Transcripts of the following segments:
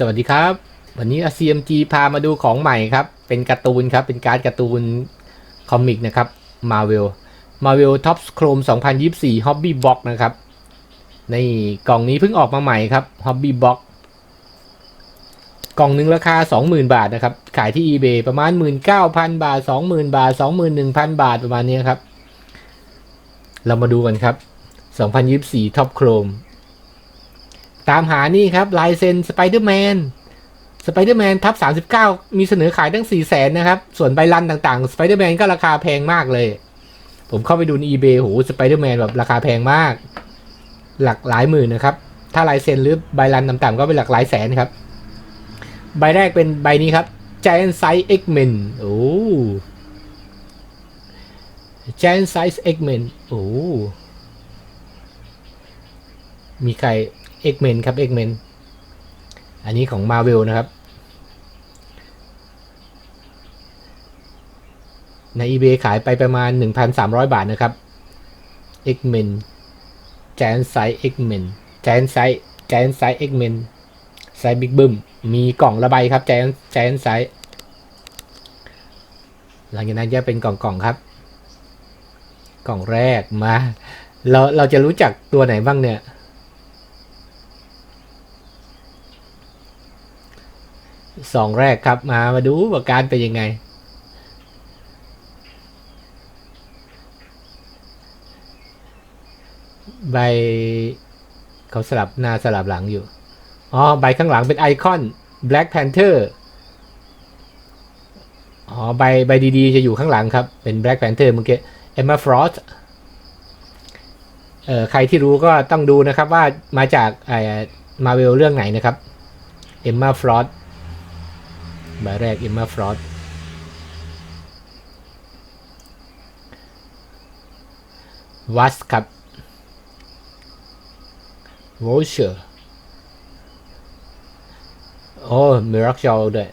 สวัสดีครับ วันนี้ CMG พามาดูของใหม่ครับ เป็นการ์ตูนครับ เป็นการ์ดการ์ตูนคอมิกนะครับ Marvel Marvel Top Chrome 2024 Hobby Box นะครับ ในกล่องนี้เพิ่งออกมาใหม่ครับ Hobby Box กล่องหนึ่งราคา 20,000 บาทนะครับ ขายที่ eBay ประมาณ 19,000 บาท 20,000 บาท 21,000 บาทประมาณนี้ครับ เรามาดูกันครับ 2024 Top Chrome ตามหานี่ครับลายเซ็นสไปเดอร์แมนสไปเดอร์แมนทับ39มีเสนอขายตั้ง4 0 0แสนนะครับ ส่วนใบลันต่างๆสไปเดอร์แมนก็ราคาแพงมากเลย ผมเข้าไปดูใน eBay โหสไปเดอร์แมนแบบราคาแพงมาก หลักหลายหมื่นนะครับ ถ้าลายเซ็นหรือใบลันต่ำๆก็เป็นหลักหลายแสนครับ ใบแรกเป็นใบนี้ครับ Giant Size X-Men โอ้ Giant Size X-Men โอ้ มีใคร X-Men ครับ X-Men อันนี้ของ Marvel นะครับ ใน eBay ขายไปประมาณ 1,300 บาทนะครับ X-Men Giant Size X-Men Giant Size Giant Size X-Men ไซบิ๊กบึ้มมีกล่องระบายครับ Giant Giant Size หลังจากนั้นจะเป็นกล่องๆครับ กล่องแรกมา เราเราจะรู้จักตัวไหนบ้างเนี่ย สองแรกครับมามาดูว่าการเป็นยังไง ใบเขาสลับหน้าสลับหลังอยู่ อ๋อ ใบข้างหลังเป็นไอคอน Black Panther อ๋อ ใบใบดีๆ จะอยู่ข้างหลังครับ เป็น Black Panther เมื่อกี้ Emma Frost เอ่อใครที่รู้ก็ต้องดูนะครับว่ามาจากไอ้มาเวลเรื่องไหนนะครับ Emma Frost ใบแรก Emma Frost วัสครับ w o c h e r โอ้มิรักจอด้วย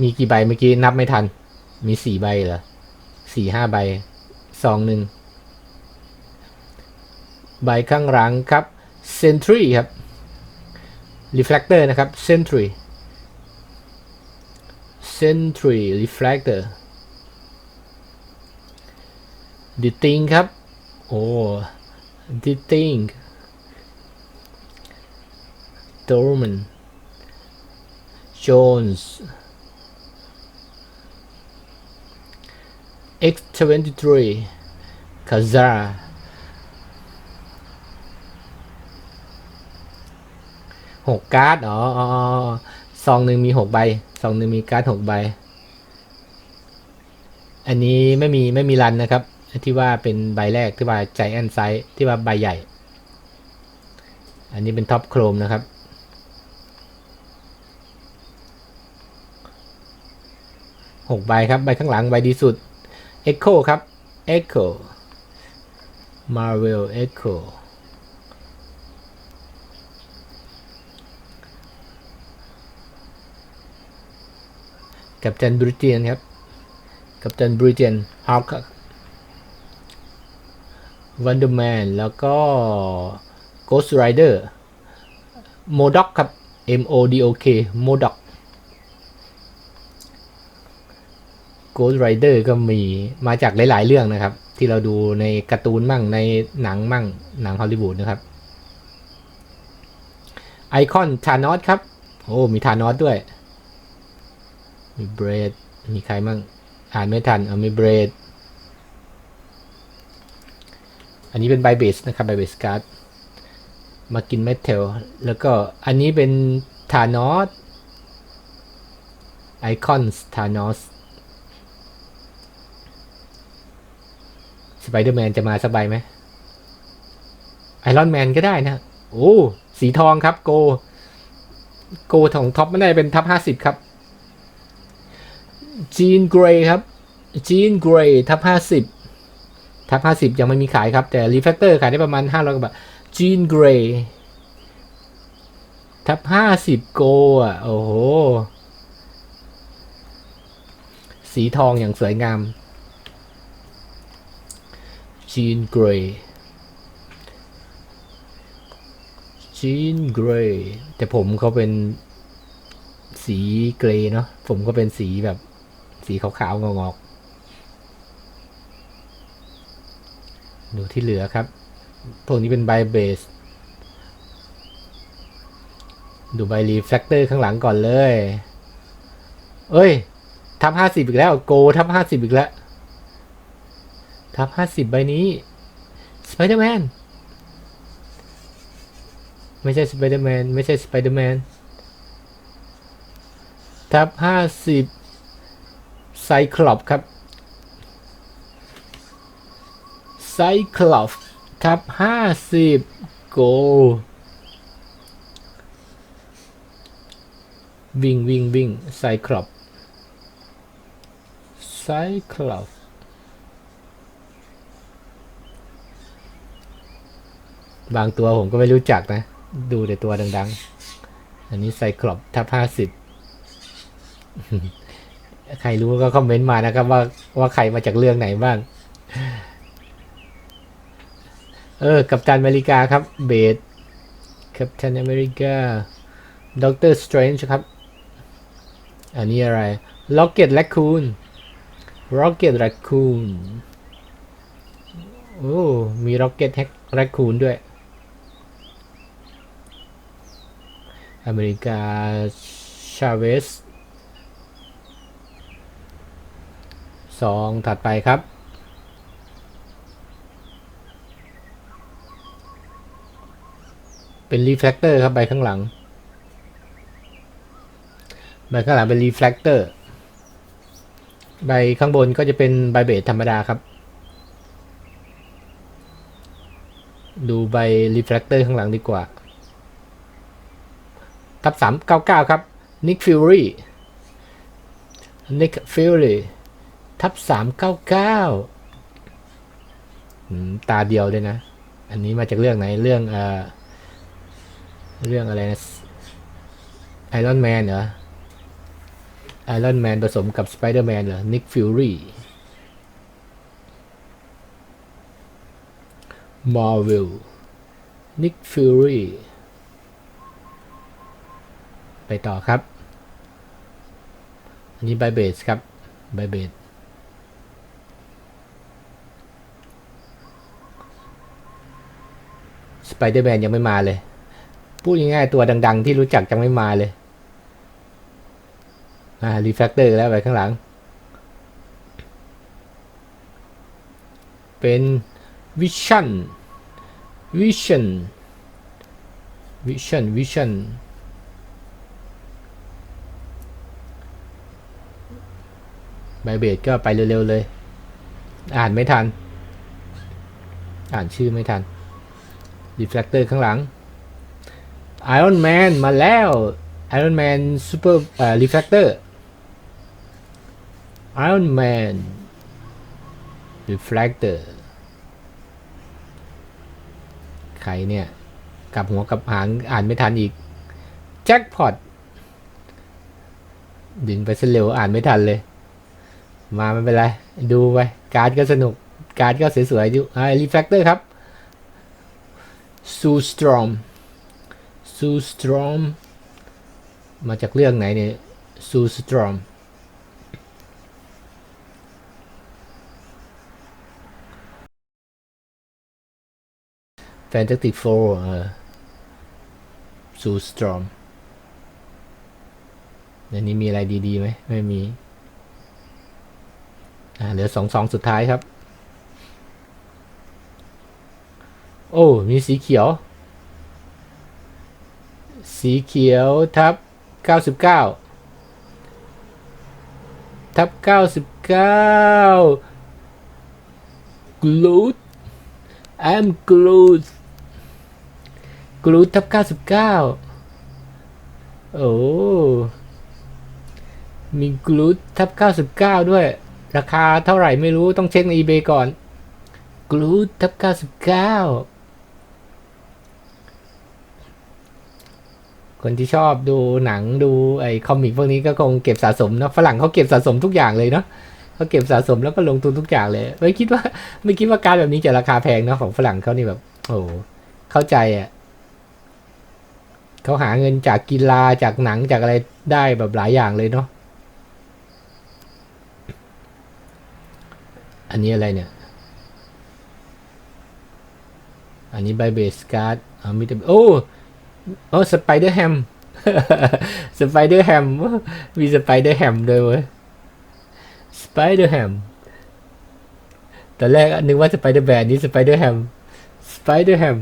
มีกี่ใบเมื่อกี้นับไม่ทัน มีสี่ใบเหรอสี่ห้าใบซองหนึ่งใบข้างหลังครับ Sentry ครับ Reflector นะครับ Sentry Sentry Reflector The Thing ครับ โอ้ The Thing Dorman Jones X23 Kazar หกก ซองหนึ่งมีหกใบซองหนึ่งมีการ์ดหกใบ อันนี้ไม่มีไม่มีรันนะครับ ที่ว่าเป็นใบแรกที่ว่าใจแอนไซส์ที่ว่าใบใหญ่ อันนี้เป็นท็อปโครมนะครับหกใบครับ ใบข้างหลังใบดีสุด Echo ครับ Echo Marvel Echo กัปตันบริเจียนครับ กัปตันบริเจียนฮาร์ควันเดอร์แมนแล้วก็ Ghost Rider โมด็อกครับ M O D O K โมด็อก Ghost Rider ก็มีมาจากหลาย ๆ เรื่องนะครับ ที่เราดูในการ์ตูนมั่งในหนังมั่งหนังฮอลลีวูดนะครับไอคอนทานอสครับ โอ้ มีทานอสด้วย มีเบรดมีใครมั่งอ่านไม่ทันเอามีเบรดอันนี้เป็นไบเบสนะครับไบเบสการ์ดมากินเมทัลแล้วก็อันนี้เป็นทานอสไอคอนทานอสสไปเดอร์แมนจะมาสบายไหมไอรอนแมนก็ได้นะ โอ้ สีทองครับโก โกของท็อปไม่ได้เป็นท็อปห้าสิบครับ จีนเกรย์ครับจีนเกรย์ทับห้าสิบทับห้าสิบยังไม่มีขายครับ แต่รีแฟกเตอร์ขายได้ประมาณห้าร้อยกว่าบาทจีนเกรย์ทับห้าสิบโกอะ โอ้โห สีทองอย่างสวยงาม จีนเกรย์จีจีนเกรย์แต่ผมเขาเป็นสีเกรย์เนาะผมก็เป็นสีแบบ สีขาวๆงอกๆดูที่เหลือครับพวกนี้เป็นไบเบส ดูใบรีแฟกเตอร์ข้างหลังก่อนเลย เอ้ยทับห้าสิบอีกแล้ว โกทับห้าสิบอีกแล้ว ทับห้าสิบใบนี้สไปเดอร์แมนไม่ใช่สไปเดอร์แมนไม่ใช่สไปเดอร์แมนทับห้าสิบ ไซคลอปครับไซคลอปทับห้าสิบโก วิ่งวิ่งวิ่งไซคลอปไซคลอปบางตัวผมก็ไม่รู้จักนะ ดูแต่ตัวดัง ๆ อันนี้ไซคลอปทับห้าสิบ ใครรู้ก็คอมเมนต์มานะครับ ว่าว่าใครมาจากเรื่องไหนบ้าง เออ กัปตันอเมริกาครับ เบสกัปตันอเมริกาด็อกเตอร์สเตรนจ์ครับ อันนี้อะไร Rocket Raccoon Rocket Raccoon โอ้ มี Rocket Raccoon ด้วย อเมริกา ชาเวส สองถัดไปครับ เป็น Reflector ครับใบข้างหลัง ใบข้างหลังเป็น reflector ใบข้างบนก็จะเป็นใบเบสธรรมดาครับ ดูใบ reflector ข้างหลังดีกว่า ทับ399ครับ Nick Fury Nick Fury ทับ399อืมตาเดียวเลยนะ อันนี้มาจากเรื่องไหนเรื่องเอ่อเรื่องอะไรนะ Iron Man เหรอไอรอนแมนผสมกับสไปเดอร์แมนเหรอนิกฟิวรี่มาร์เวลนิกฟิวรี่ไปต่อครับ อันนี้ไบเบสครับไบเบส สไปเดอร์แมนยังไม่มาเลย พูดง่ายๆตัวดัง ๆ ที่รู้จักยังไม่มาเลย อ่ารีแฟกเตอร์แล้วไปข้างหลัง เป็นวิชั่นวิชั่นวิชั่นวิชั่นใบเบสก็ไปเร็ว ๆ เลย อ่านไม่ทัน อ่านชื่อไม่ทัน รีแฟกเตอร์ข้างหลัง Iron Man มาแล้ว Iron Man Super เอ่อ Refractor Iron Man Reflector ใครเนี่ย กลับหัวกลับหางอ่านไม่ทันอีก แจ็คพอตดึงไปซะเร็วอ่านไม่ทันเลย มาไม่เป็นไร ดูไป การ์ดก็สนุก การ์ดก็สวยๆอยู่อ่า Reflector ครับ Sue Storm Sue Storm มาจากเรื่องไหนเนี่ย Sue Storm Fantastic Four เออ Sue Storm ในนี้มีอะไรดีๆไหมไม่มี อ่าเหลือสองสองสุดท้ายครับ โอ้ มีสีเขียว สีเขียวทับ 99 ทับ 99 Groot I'm Groot Groot ทับ 99 โอ้ มี Groot ทับ 99 ด้วย ราคาเท่าไหร่ไม่รู้ต้องเช็คใน eBay ก่อน Groot ทับ 99 คนที่ชอบดูหนังดูไอ้คอมิกพวกนี้ก็คงเก็บสะสมเนาะฝรั่งเขาเก็บสะสมทุกอย่างเลยเนาะเขาเก็บสะสมแล้วก็ลงทุนทุกอย่างเลย ไม่คิดว่า ไม่คิดว่าการแบบนี้จะราคาแพงเนาะของฝรั่งเขานี่แบบ โอ้เข้าใจอะ่ะเขาหาเงินจากกีฬาจากหนังจากอะไรได้แบบหลายอย่างเลยเนาะอันนี้อะไรเนี่ย อันนี้ใบเบสการ์ดอ่ามีแต่โอ้ โอ้สไปเดอร์แฮมสไปเดอร์แฮมมีสไปเดอร์แฮมด้วยเว้ยสไปเดอร์แฮมตอนแรกนึกว่าสไปเดอร์แบนนี่สไปเดอร์แฮมสไปเดอร์แฮม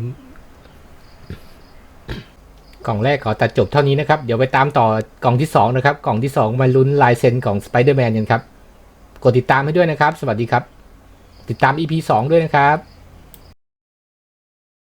กล่องแรกขอตัดจบเท่านี้นะครับ เดี๋ยวไปตามต่อกล่องที่สองนะครับ กล่องที่สองมาลุ้นลายเซ็นของสไปเดอร์แมนกันครับ กดติดตามให้ด้วยนะครับ สวัสดีครับ ติดตาม EP 2 ด้วยนะครับ